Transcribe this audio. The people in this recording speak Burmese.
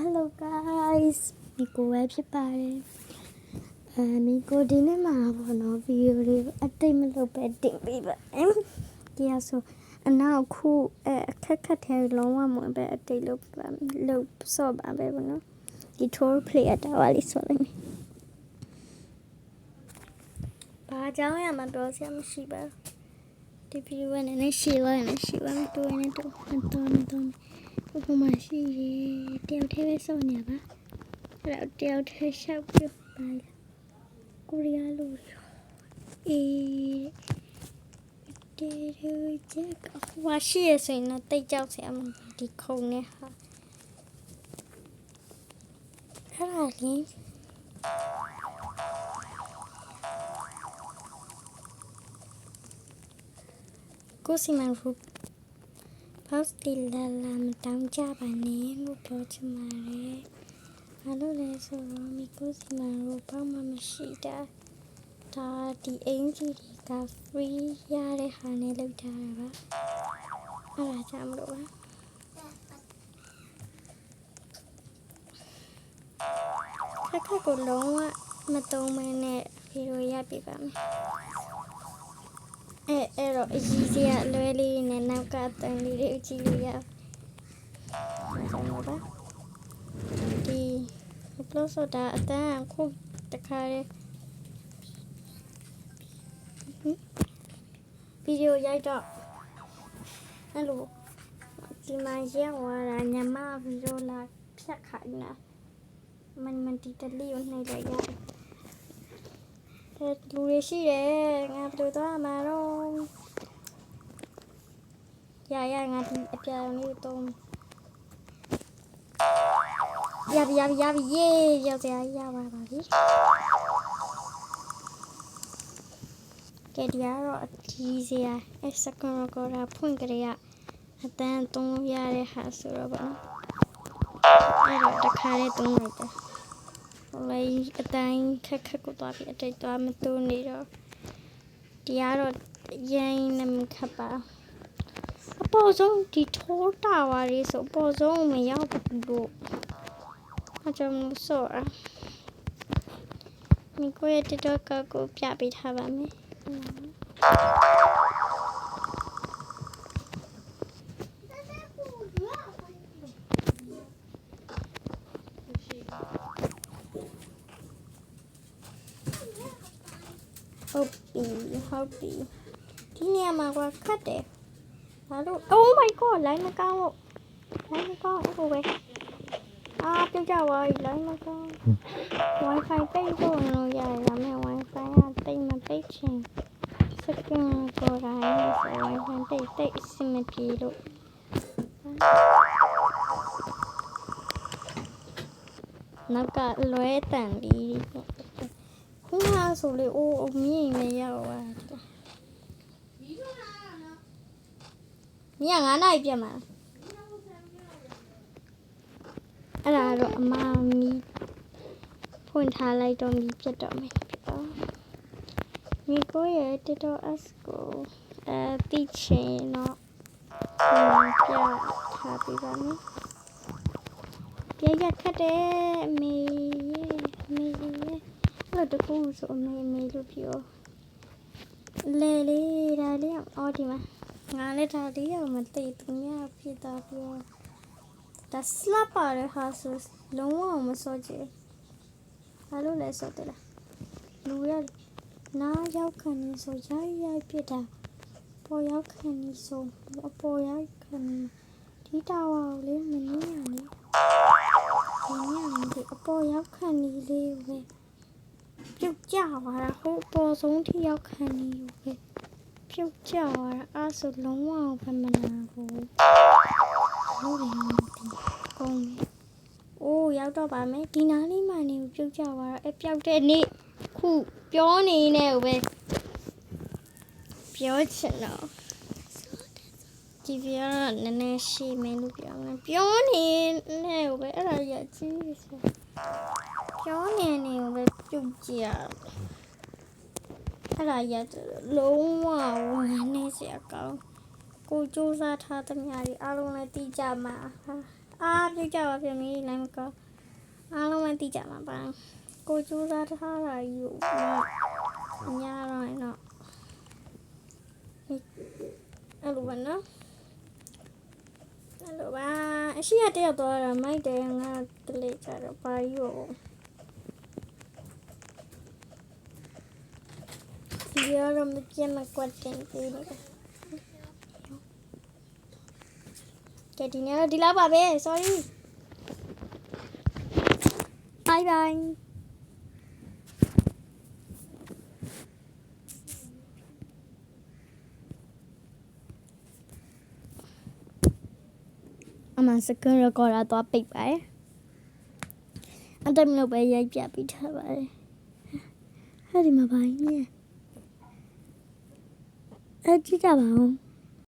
Hello guys မိကိုပဲဖြစ်ပါတယ်အဲမိကိုဒီနေ့မှာပေါ့နော်ဗီဒီယိုလေးကိုအတိတ်မလုပ်ပဲတင်ပေးပါမယ်ဒီအဆိုအနောက်ခုအဲအခက်ခက်ထဲလုံးဝမဝင်ပဲအတိတ်လုပ်ပါလုပ်စော့ပါပဲပေါ့နော်ဒီ tour play အတားပါလေးစော့လိုက်မယ်ဘာကြောင့်ရမှာပြောစရာမရှိပါဘူးဒီဗီဒီယိုကလည်းနည်းရှည်သွားတယ်ရှည်သွားမှတူနေတူမတော်မတော် ဘုကမရှိရေတယောက်တည်းပဲစောနေပါအဲ့တော့တယောက်တည်းရှောက်ပြပါလေကိုရီးယားလူအေးတေရချက်ကဝါရှိရဆိုရင်တော့တိတ်ကြောက်စရာမလိုဒီခုံနဲ့ဟာအဲ့ဒါလေးကိုစီမန်ရူ ဘောက်တီလာလာမတောင်းကြပါနဲ့လို့ပြောချင်ပါတယ်။ဘာလို့လဲဆိုတော့မိကိုစီမံလို့ဘာမှမရှိတာ။ဒါဒီအင်ဂျီဒီက free ရတဲ့ဟာနဲ့လုပ်ထားတာပါ။အဲ့ဒါကြောင့်မလို့ပါ။ခက်ခက်ကိုလုံးဝမတုံးမနဲ့ဗီဒီယိုရပြပါမယ်။ အဲအဲ့တော့အကြီးကြီးကအလွဲလေးနဲ့နောက်ကတန်လေးတွေအကြည့်လို့ရအောင်ပါဒီဘလို့ဆိုတာအတန်းခုတခါလေဗီဒီယိုရိုက်တော့အဲ့လိုဒီမှာရက်ဝါတာညမဗီဒီယိုလာဖြတ်ခိုင်းတာมันมันဒီတလီကိုနှိပ်လိုက်ရတယ်အဲ လူတွေရှိတယ်ငါဘယ်လိုသွားမှာတော့ရရငါဒီအပြာရောင်လေးကိုသုံးရပြီရပြီရပြီယေးရောက်စရာရပါပါပြီကဲဒီကတော့အကြီးစရာအဲစကွန်ကောရာဖွင့်ကြရအတန်းသုံးရတဲ့ဟာဆိုတော့ဗောနော်အဲ့တော့တစ်ခါလေးသုံးလိုက်တယ် လေးအတိုင်းခက်ခက်ကိုသွားပြီးအတိတ်သွားမတူနေတော့ဒီကတော့ရိုင်းနေမခက်ပါအပေါ်ဆုံးဒီထိုးတာပါလေးဆိုအပေါ်ဆုံးမရောက်ဘူးလို့အကြောင်းလို့ဆိုရမိကိုရဲ့ TikTok ကိုပြပေးထားပါမယ် ဟုတ်ပြီဟုတ်ပြီဒီနေရာမှာကခတ်တယ်ဘာလို့ Oh my god လိုင်းမကောင်းလို့လိုင်းမကောင်းအခုပဲအာပြုတ်ကြပါပြီလိုင်းမကောင်း Wi-Fi ပိတ်ဖို့လို့ရတယ်ဒါပေမဲ့ Wi-Fi ကတိတ်မပိတ်ချင်စကန်ကိုရိုင်းဆို Wi-Fi တိတ်တိတ်အဆင်မပြေလို့နောက်ကလွဲတန်ပြီး ခုနကဆိုလေအိုးအမြင့်မရောက်ပါဘူးမြင်ငါးနိုင်ပြတ်မှာအဲ့ဒါတော့အမမီဖွင့်ထားလိုက်တော့မီပြတ်တော့မယ်ပေါ့မိကိုရဲ့ TikTok S ကိုအဲတိချင်တော့ပြထားပေးပါမယ်ပြရခတ်တယ်အမေရဲ့အမေရဲ့အဲ့ တော့တကူဆိုအမေအမေလို့ပြောလေလေဒါလေးအော်ဒီမှာငါလည်းဒါလေးအောင်မသိသူများဖြစ်တာပြောဒါစလပ်ပါတဲ့ဟာဆိုလုံးဝမစောကြည့်ဘာလို့လဲဆိုတယ်လားလူရနားရောက်ခံနေဆိုရိုက်ရိုက်ပြစ်တာပေါ်ရောက်ခံနေဆိုအပေါ်ရောက်ခံနေဒီတာဝါကိုလေးမနေရနဲ့ဒီညနေအပေါ်ရောက်ခံနေလေးပဲ ပြုတ်ကြပါလားဟိုအပေါ်ဆုံးထိရောက်ခံနေပဲပြုတ်ကြပါလားအဲ့ဆိုလုံးဝဘယ်မနာဘူးဟုတ်တယ်ဟုတ်တယ်ကောင်းတယ်အိုးရောက်တော့ပါမယ်ဒီနားလေးမှနေကိုပြုတ်ကြပါတော့အဲပျောက်တဲ့နေ့ခုပြောနေနေပဲပြောချင်တော့ဒီပြားနည်းနည်းရှိမယ်လို့ပြောမယ်ပြောနေနေပဲအဲ့ဒါရကြည့်ဆိုပြောနေနေပဲ ပြုတ်ကြရအဲ့ဒါရလုံးဝဝမ်းနေစရာကောင်းကိုစူးစမ်းထားသမျှတွေအားလုံးလည်းသိကြမှာဟာအားပြကြပါပြင်မီလိုင်းမကောအားလုံးမသိကြမှာပါကိုကျိုးစားထားတာကြီးကိုညာတော့ရင်တော့အဲ့လိုပါနော်အဲ့လိုပါအရှိရတက်တော့တာမိုက်တယ်ငါတလေကြတော့ပါကြီးကိုဒီရ တော့မပြတ်မကွက်တင်ပေးနေတယ်ကဲဒီနေ့တော့ဒီလောက်ပါပဲ sorry bye bye အမှန်စကွန်ရကော်ဒါတော့ပိတ်ပါတယ်အတ က်မလို့ပဲ